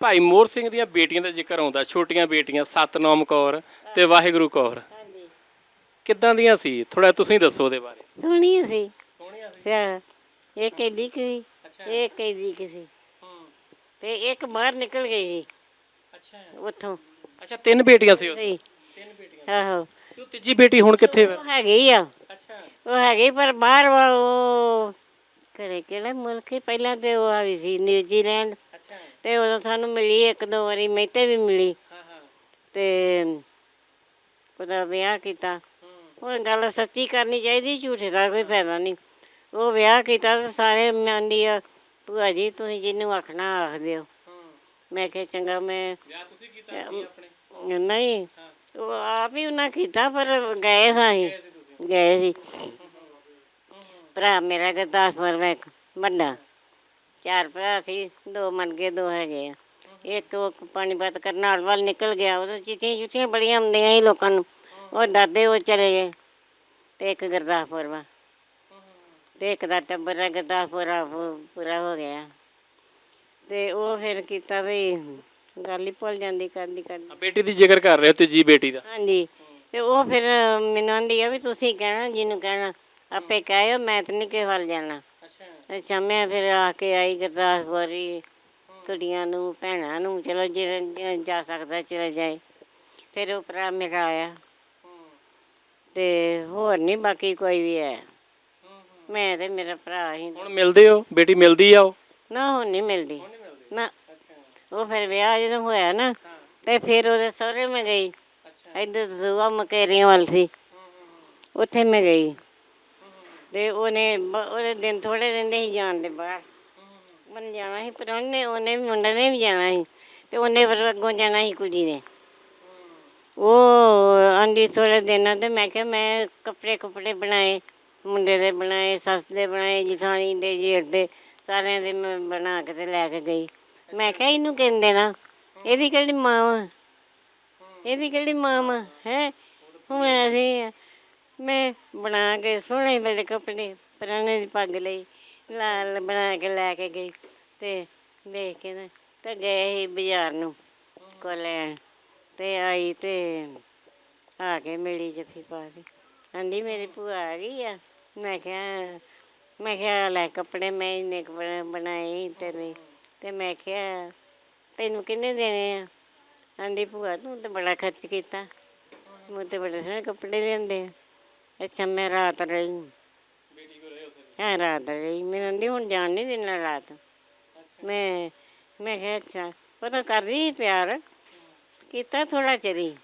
ਭਾਈ ਮੋਹਰ ਸਿੰਘ ਦੀਆਂ ਬੇਟੀਆਂ ਦਾ ਜ਼ਿਕਰ ਆਉਂਦਾ ਛੋਟੀਆਂ ਬੇਟੀਆਂ ਸਤਨਾਮ ਕੌਰ ਤੇ ਵਾਹਿਗੁਰੂ ਕੌਰ। ਹਾਂਜੀ। ਕਿੱਦਾਂ ਦੀਆਂ ਸੀ? ਥੋੜਾ ਤੁਸੀਂ ਦੱਸੋ ਉਹਦੇ ਬਾਰੇ। ਸੋਹਣੀ ਸੀ। ਸੋਹਣੀਆਂ ਸੀ? ਫਿਰ ਇੱਕ ਐਡੀ ਕੁ ਸੀ ਇੱਕ ਐਡੀ ਕੁ ਸੀ। ਹੂੰ। ਤੇ ਇੱਕ ਬਾਹਰ ਨਿਕਲ ਗਈ ਸੀ। ਅੱਛਾ। ਉੱਥੋਂ। ਅੱਛਾ ਤਿੰਨ ਬੇਟੀਆਂ ਸੀ ਉਹਦੀ ਸਹੀ ਤਿੰਨ ਬੇਟੀਆਂ। ਆਹੋ। ਤੇ ਉਹ ਤੀਜੀ ਬੇਟੀ ਹੁਣ ਕਿੱਥੇ ਵਾ? ਉਹ ਹੈਗੀ ਆ। ਅੱਛਾ। ਉਹ ਹੈਗੀ ਪਰ ਬਾਹਰ ਵਾ ਉਹ ਕਰੇ ਕਿਹੜਾ ਮੁਲਕ ਪਹਿਲਾਂ ਤੇ ਉਹ ਆਈ ਸੀ ਨਿਊਜ਼ੀਲੈਂਡ। ਤੇ ਉਦੋਂ ਸਾਨੂੰ ਮਿਲੀ ਇੱਕ ਦੋ ਵਾਰੀ ਮੈਤੇ ਵੀ ਮਿਲੀ। ਹਾਂ ਹਾਂ ਤੇ ਉਹਦਾ ਵਿਆਹ ਕੀਤਾ। ਹੂੰ ਹੁਣ ਗੱਲ ਸੱਚੀ ਕਰਨੀ ਚਾਹੀਦੀ ਝੂਠੇ ਦਾ ਕੋਈ ਫਾਇਦਾ ਨਹੀਂ। ਉਹ ਵਿਆਹ ਕੀਤਾ ਤੇ ਸਾਰੇ ਮੰਨਦੀ ਆ ਭੂਆ ਜੀ ਤੁਸੀਂ ਜਿਹਨੂੰ ਆਖਣਾ ਆਖ ਦਿਓ। ਹੂੰ ਮੈਂ ਕਿਹਾ ਚੰਗਾ ਮੈਂ ਵਿਆਹ ਤੁਸੀਂ ਕੀਤਾ ਆਪਣੀ? ਨਹੀਂ ਹਾਂ। ਉਹ ਆਪ ਹੀ ਉਹਨਾਂ ਕੀਤਾ ਪਰ ਗਏ ਸਾਂ ਤੁਸੀਂ? ਗਏ ਸੀ। ਭਰਾ ਮੇਰਾ ਗੁਰਦਾਸਪੁਰ ਵਿੱਚ ਵੱਡਾ। ਚਾਰ ਭਰਾ ਸੀ ਦੋ ਮਰ ਗਏ ਦੋ ਹੈਗੇ ਆ। ਇੱਕ ਉਹ ਪਾਣੀਪਤ ਕਰਨਾਲ ਵੱਲ ਨਿਕਲ ਗਿਆ ਉਦੋਂ ਚਿੱਠੀਆਂ ਚੁੱਠੀਆਂ ਬੜੀਆਂ ਆਉਂਦੀਆਂ ਸੀ ਲੋਕਾਂ ਨੂੰ। ਉਹ ਦਾਦੇ ਉਹ ਚਲੇ ਗਏ ਤੇ ਇੱਕ ਗੁਰਦਾਸਪੁਰ ਵਾ। ਤੇ ਇੱਕ ਦਾ ਟੱਬਰ ਆ ਗੁਰਦਾਸਪੁਰ ਆ ਪੂਰਾ ਹੋ ਗਿਆ। ਤੇ ਉਹ ਫਿਰ ਕੀਤਾ ਵੀ ਗੱਲ ਹੀ ਭੁੱਲ ਜਾਂਦੀ ਕਰਦੀ ਕਰਦੀ। ਬੇਟੀ ਦੀ ਜ਼ਿਕਰ ਕਰ ਰਹੇ ਹੋ ਤੀਜੀ ਬੇਟੀ ਦਾ। ਹਾਂਜੀ ਤੇ ਉਹ ਫਿਰ ਮੈਨੂੰ ਆਂਦੀ ਆ ਵੀ ਤੁਸੀਂ ਕਹਿਣਾ ਜਿਹਨੂੰ ਕਹਿਣਾ ਆਪੇ ਕਹਿਓ ਮੈਂ ਤਾਂ ਨਹੀਂ ਕਿਸੇ ਵੱਲ ਜਾਣਾ। ਅੱਛਾ ਮੈਂ ਫਿਰ ਆ ਕੇ ਆਈ ਗੁਰਦਾਸਪੁਰੀ ਕੁੜੀਆਂ ਨੂੰ ਭੈਣਾਂ ਨੂੰ ਚਲੋ ਜਿਹੜਾ ਜਾ ਸਕਦਾ ਚਲਾ ਜਾਏ। ਫਿਰ ਉਹ ਭਰਾ ਮੇਰਾ ਆਇਆ। ਤੇ ਹੋਰ ਨਹੀਂ ਬਾਕੀ ਕੋਈ ਵੀ ਹੈ। ਮੈਂ ਤੇ ਮੇਰਾ ਭਰਾ ਹੀ ਹੁਣ ਮਿਲਦੇ ਹੋ? ਬੇਟੀ ਮਿਲਦੀ ਆ ਉਹ? ਨਾ ਹੁਣ ਨਹੀਂ ਮਿਲਦੀ। ਨਾ ਉਹ ਫਿਰ ਵਿਆਹ ਜਦੋਂ ਹੋਇਆ ਨਾ ਤੇ ਫਿਰ ਉਹਦੇ ਸਹੁਰੇ ਮੈਂ ਗਈ। ਇੱਧਰ ਦੂਆ ਮਕੇਰੀਆਂ ਵੱਲ ਸੀ। ਉੱਥੇ ਮੈਂ ਗਈ। ਤੇ ਉਹਨੇ ਬ- ਉਹਦੇ ਦਿਨ ਥੋੜੇ ਰਹਿੰਦੇ ਹੀ ਜਾਣ ਦੇ ਬਾਹਰ। ਮਨ ਜਾਣਾ ਸੀ, ਪਰ ਉਹਨੇ ਉਹਨੇ ਵੀ, ਮੁੰਡੇ ਨੇ ਵੀ ਜਾਣਾ ਸੀ ਤੇ ਉਹਨੇ ਫਿਰ ਅੱਗੋਂ ਜਾਣਾ ਸੀ ਕੁੜੀ ਨੇ। ਉਹ ਆਂਦੀ ਥੋੜੇ ਦਿਨਾਂ ਤੇ ਮੈਂ ਕਿਹਾ ਮੈਂ ਕੱਪੜੇ ਕੱਪੜੇ ਬਣਾਏ, ਮੁੰਡੇ ਦੇ ਬਣਾਏ, ਸੱਸ ਦੇ ਬਣਾਏ, ਜਠਾਣੀ ਦੇ, ਜੇਠ ਦੇ, ਸਾਰਿਆਂ ਦੇ ਮੈਂ ਬਣਾ ਕੇ ਤੇ ਲੈ ਕੇ ਗਈ। ਮੈਂ ਕਿਹਾ ਇਹਨੂੰ ਕਹਿੰਦੇ ਨਾ ਇਹਦੀ ਕਿਹੜੀ ਮਾਂ ਵਾ? ਇਹਦੀ ਕਿਹੜੀ ਮਾਂ ਵਾ? ਹੈ? ਹੁਣ ਅਸੀਂ ਮੈਂ ਬਣਾ ਕੇ ਸੋਹਣੇ ਬੜੇ ਕੱਪੜੇ ਪੁਰਾਣੇ ਦੀ ਪੱਗ ਲਈ, ਲਾਲ ਬਣਾ ਕੇ ਲੈ ਕੇ ਗਈ ਤੇ ਦੇਖ ਕੇ ਨਾ ਤੇ ਗਏ ਸੀ ਬਾਜ਼ਾਰ ਨੂੰ ਕੋ ਲੈਣ ਤੇ ਆਈ ਤੇ ਆ ਕੇ ਮਿਲੀ ਜੱਫੀ ਪਾ ਕੇ। ਆਂਦੀ ਮੇਰੀ ਭੂਆ ਆ ਗਈ ਆ। ਮੈਂ ਕਿਹਾ ਮੈਂ ਕਿਹਾ ਲੈ ਕੱਪੜੇ, ਮੈਂ ਇੰਨੇ ਕੱਪੜੇ ਬਣਾ- ਬਣਾਏ ਤੇਰੇ। ਤੇ ਮੈਂ ਕਿਹਾ, ਤੈਨੂੰ ਕਿੰਨੇ ਦੇਣੇ ਆ? ਕਹਿੰਦੀ ਭੂਆ ਤੂੰ ਤਾਂ ਬੜਾ ਖਰਚ ਕੀਤਾ। ਮੈਂ ਤੇ ਬੜੇ ਸੋਹਣੇ ਕੱਪੜੇ ਲਿਆਂਦੇ ਆ। ਅੱਛਾ ਮੈਂ ਰਾਤ ਰਹੀ ਹਾਂ। ਰਾਤ ਰਹੀ। ਮੈਨੂੰ ਆਂਦੀ ਹੁਣ ਜਾਣ ਨਹੀਂ ਦੇਣਾ ਰਾਤ। ਮੈਂ ਮੈਂ ਕਿਹਾ ਅੱਛਾ ਉਹ ਤਾਂ ਕਰਦੀ ਸੀ ਪਿਆਰ। ਕੀਤਾ ਥੋੜਾ ਚਿਰ ਹੀ।